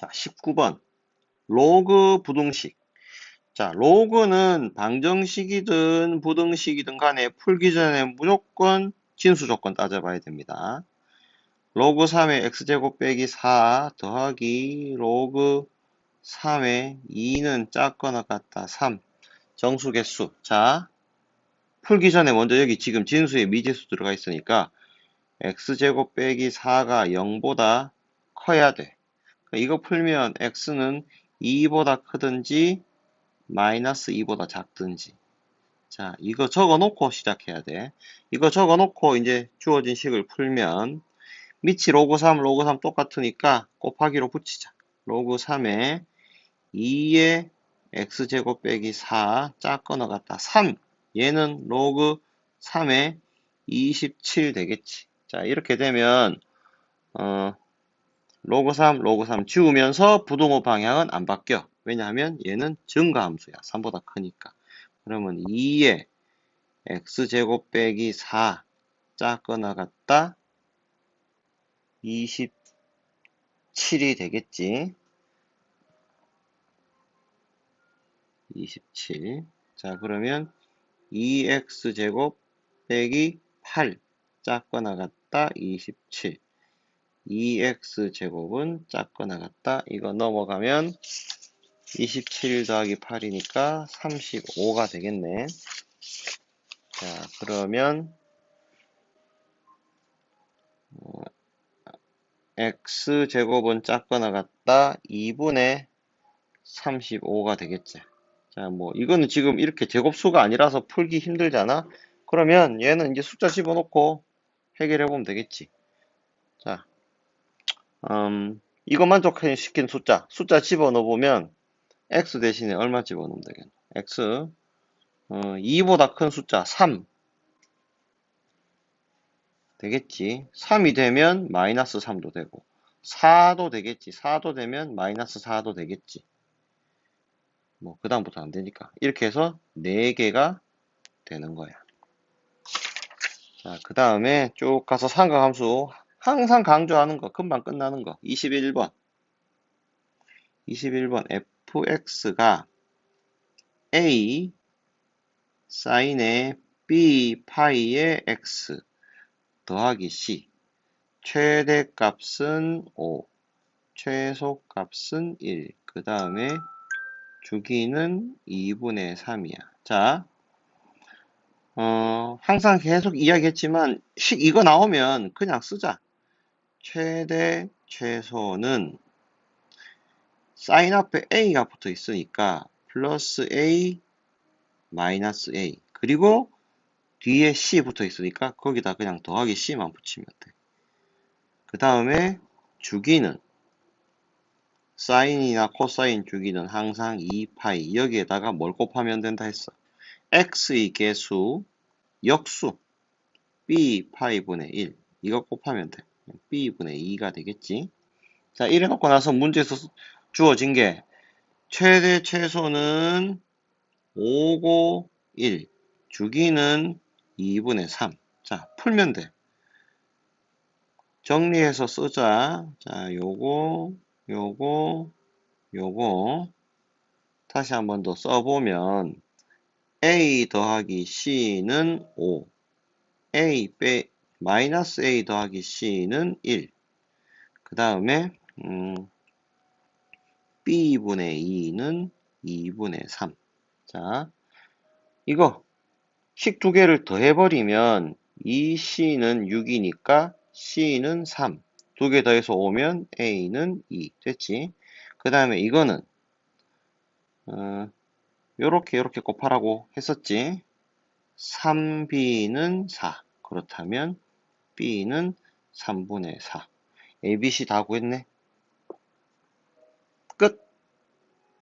자, 19번. 로그 부등식. 자, 로그는 방정식이든 부등식이든 간에 풀기 전에 무조건 진수 조건 따져봐야 됩니다. 로그 3의 x제곱 빼기 4 더하기 로그 3의 2는 작거나 같다 3 정수 개수 자 풀기 전에 먼저 여기 지금 진수에 미지수 들어가 있으니까 x제곱 빼기 4가 0보다 커야 돼 이거 풀면 x는 2보다 크든지 마이너스 2보다 작든지 자 이거 적어 놓고 시작해야 돼 이거 적어 놓고 이제 주어진 식을 풀면 밑이 로그 3, 로그 3 똑같으니까 곱하기로 붙이자. 로그 3에 2의 x제곱 빼기 4 작거나 같다. 3. 얘는 로그 3에 27 되겠지. 자, 이렇게 되면 어, 로그 3, 로그 3 지우면서 부동호 방향은 안 바뀌어. 왜냐하면 얘는 증가함수야. 3보다 크니까. 그러면 2의 x제곱 빼기 4 작거나 같다. 27이 되겠지. 27. 자, 그러면 2x제곱 빼기 8 작거나 같다 27. 2x제곱은 작거나 같다. 이거 넘어가면 27 더하기 8이니까 35가 되겠네. 자, 그러면 어, x제곱은 작거나 같다 2분의 35가 되겠지. 자, 뭐 이거는 지금 이렇게 제곱수가 아니라서 풀기 힘들잖아. 그러면 얘는 이제 숫자 집어넣고 해결해 보면 되겠지. 자, 음, 이거 만족시킨 숫자, 숫자 집어넣어 보면 x 대신에 얼마 집어넣으면 되겠노? x 어, 2보다 큰 숫자 3 되겠지. 3이 되면 마이너스 3도 되고 4도 되겠지. 4도 되면 마이너스 4도 되겠지. 뭐 그 다음부터 안 되니까 이렇게 해서 4개가 되는 거야. 자, 그 다음에 쭉 가서 삼각함수 항상 강조하는 거 금방 끝나는 거. 21번. 21번 fx가 a 사인의 b 파이의 x 더하기 c. 최대값은 5 최소값은 1 그 다음에 주기는 2분의 3이야. 자 어, 항상 계속 이야기했지만 식 이거 나오면 그냥 쓰자 최대 최소는 사인 앞에 a가 붙어 있으니까 플러스 a 마이너스 a 그리고 뒤에 c 붙어 있으니까 거기다 그냥 더하기 c만 붙이면 돼. 그 다음에 주기는 사인이나 코사인 주기는 항상 2파이 여기에다가 뭘 곱하면 된다 했어. x의 개수 역수 b 파이분의 1 이거 곱하면 돼. B분의 2가 되겠지. 자 이래 놓고 나서 문제에서 주어진 게 최대 최소는 5고 1 주기는 2분의 3. 자, 풀면 돼. 정리해서 쓰자. 자, 요거, 요거, 요거. 다시 한 번 더 써보면, a 더하기 c는 5. a 빼, 마이너스 a 더하기 c는 1. 그 다음에, 음, b분의 2는 2분의 3. 자, 이거 식 두 개를 더해버리면 이 c는 6이니까 c는 3. 두 개 더해서 오면 a는 2. 됐지? 그 다음에 이거는 어, 요렇게 요렇게 곱하라고 했었지? 3b는 4. 그렇다면 b는 3분의 4. a, b, c 다 구했네. 끝.